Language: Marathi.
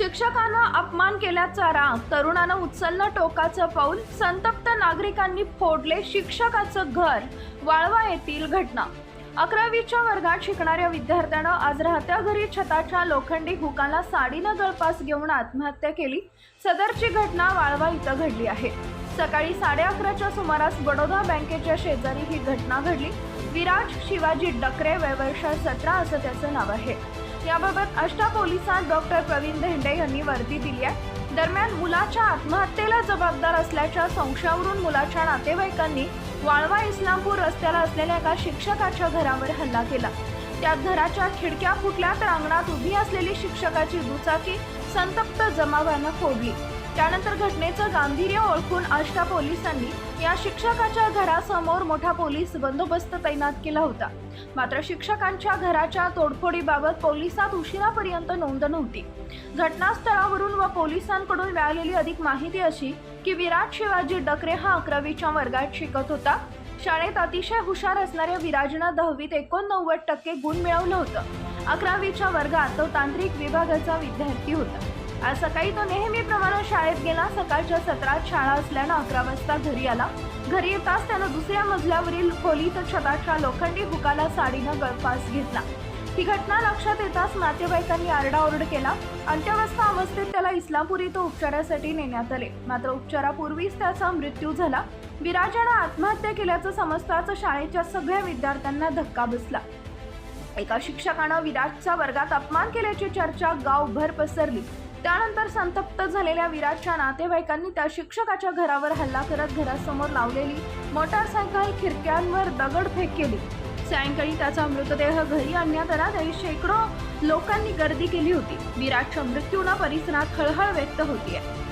शिक्षकानं अपमान केल्याचा राग तरुणानं उचललं टोकाचं पाऊल संतप्त नागरिकांनी फोडले शिक्षकाचं घर वाळवा येथील घटना. अकरावीच्या वर्गात शिकणाऱ्या विद्यार्थ्यानं आज राहत्या घरी छताच्या लोखंडी हुकाला साडीनं गळपास घेऊन आत्महत्या केली. सदरची घटना वाळवा इथं घडली आहे. सकाळी साडे अकराच्या सुमारास बडोदा बँकेच्या शेजारी ही घटना घडली. विराज शिवाजी डकरे वय वर्ष सतरा असं त्याचं नाव आहे. याबाबत अष्टा पोलिसांत डॉक्टर प्रवीण धेंडे यांनी वर्दी दिली आहे. दरम्यान मुलाच्या आत्महत्येला जबाबदार असल्याच्या संशयावरून मुलाच्या नातेवाईकांनी वाळवा इस्लामपूर रस्त्याला असलेल्या एका शिक्षकाच्या घरावर हल्ला केला. त्यात घराच्या खिडक्या फुटल्या तर अंगणात उभी असलेली शिक्षकाची दुचाकी संतप्त जमावानं फोडली. त्यानंतर घटनेचं गांभीर्य ओळखून आष्टा पोलिसांनी या शिक्षकाच्या घरासमोर मोठा पोलीस बंदोबस्त तैनात केला होता. मात्र शिक्षकांच्या घराच्या तोडफोडीबाबत पोलिसात उशिरापर्यंत नोंद नव्हती. घटनास्थळावरून व पोलिसांकडून मिळालेली अधिक माहिती अशी की विराट शिवाजी डकरे हा अकरावीच्या वर्गात शिकत होता. शाळेत अतिशय हुशार असणाऱ्या विराजनं दहावीत एकोणनव्वद टक्के गुण मिळवलं होतं. अकरावीच्या वर्गात तो तांत्रिक विभागाचा विद्यार्थी होता. आज सकाळी तो नेहमीप्रमाणे शाळेत गेला. सकाळच्या सत्रात शाळा असल्यानं अकरा वाजता घरी आला. घरी येताच त्यानं दुसऱ्या मजल्यावरील खोलीत छताच्या लोखंडी हुकाला साडीनं गळफास घेतला. ही घटना लक्षात येताच नातेवाईकांनी आरडाओरड केला. अंत्यवस्था अवस्थेत त्याला इस्लामपूर इथं उपचारासाठी नेण्यात आले. मात्र उपचारापूर्वीच त्याचा मृत्यू झाला. विराजानं आत्महत्या केल्याचं समजताच शाळेच्या सगळ्या विद्यार्थ्यांना धक्का बसला. एका शिक्षकानं विराजचा वर्गात अपमान केल्याची चर्चा गावभर पसरली. त्यानंतर संतप्त झालेल्या विराटच्या नातेवाईकांनी त्या शिक्षकाच्या घरावर हल्ला करत घरासमोर लावलेली मोटारसायकल खिडक्यांवर दगडफेक केली. सायंकाळी त्याचा मृतदेह घरी आणण्यात आला. तरी शेकडो लोकांनी गर्दी केली होती. विराटच्या मृत्यूनं परिसरात हळहळ व्यक्त होतीये.